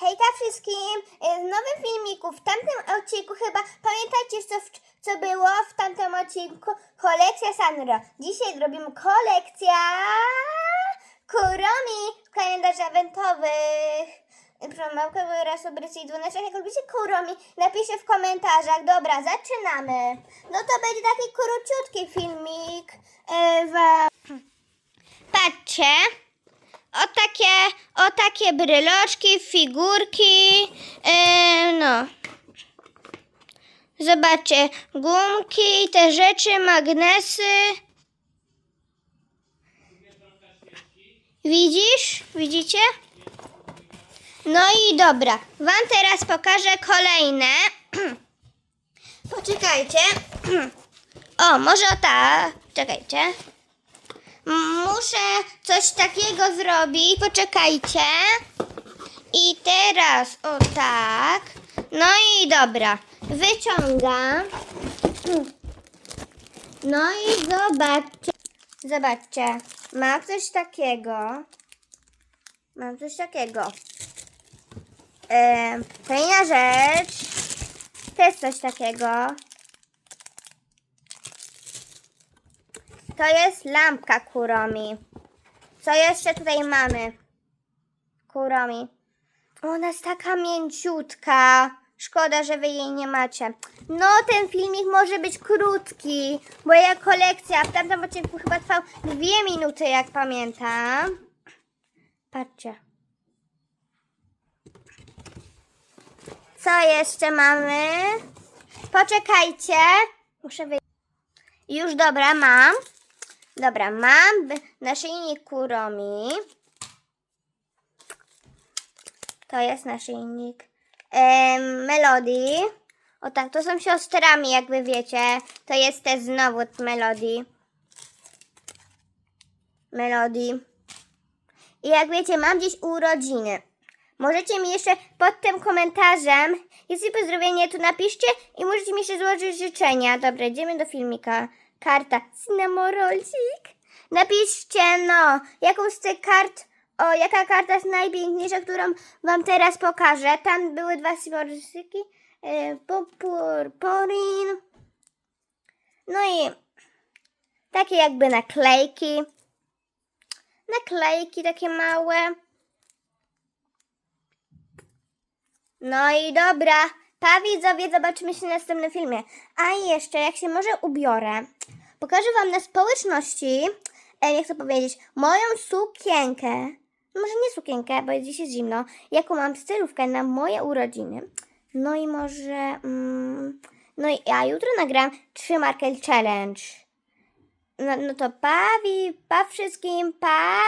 Hejka wszystkim! E, W nowym filmiku, w tamtym odcinku chyba, pamiętacie co, co było w tamtym odcinku? Kolekcja Sanro. Dzisiaj robimy kolekcja kuromi w kalendarz eventowych. Promałka wyraz obrycy i 12, jak lubicie kuromi, napiszcie w komentarzach. Dobra, zaczynamy. No to będzie taki króciutki filmik. E, wa- Patrzcie. O takie, o takie bryloczki, figurki, yy, no. Zobaczcie, gumki, te rzeczy, magnesy. Widzisz? Widzicie? No i dobra, wam teraz pokażę kolejne. Poczekajcie. O, może ta. Czekajcie. Muszę coś takiego zrobić. Poczekajcie. I teraz o tak. No i dobra. Wyciągam. No i zobaczcie. Zobaczcie. Mam coś takiego. Mam coś takiego. E, kolejna rzecz. Też coś takiego. To jest lampka Kuromi. Co jeszcze tutaj mamy? Kuromi. Ona jest taka mięciutka. Szkoda, że wy jej nie macie. No, ten filmik może być krótki. Moja kolekcja w tamtym odcinku chyba trwał dwie minuty, jak pamiętam. Patrzcie. Co jeszcze mamy? Poczekajcie. Muszę wyjść. Już dobra, mam. Dobra, mam naszyjnik Kuromi. To jest naszyjnik em, Melody. O tak, to są siostrami, jak wy wiecie. To jest też znowu Melody. Melody. I jak wiecie, mam dziś urodziny. Możecie mi jeszcze pod tym komentarzem, jeśli pozdrowienie, to napiszcie i możecie mi jeszcze złożyć życzenia. Dobra, idziemy do filmika. Karta Cinnamorolcik. Napiszcie, no, jaką z tych kart, o, jaka karta jest najpiękniejsza, którą wam teraz pokażę. Tam były dwa Cinnamorolciki. E, Purpurin. No i takie jakby naklejki. Naklejki takie małe. No i dobra. Pa widzowie, zobaczymy się w następnym filmie. A jeszcze, jak się może ubiorę, pokażę wam na społeczności, e, nie chcę powiedzieć, moją sukienkę. Może nie sukienkę, bo jest dzisiaj zimno. Jaką mam stylówkę na moje urodziny. No i może... Mm, no i ja jutro nagram 3 Markel Challenge. No, no to pa, wi- pa wszystkim, pa!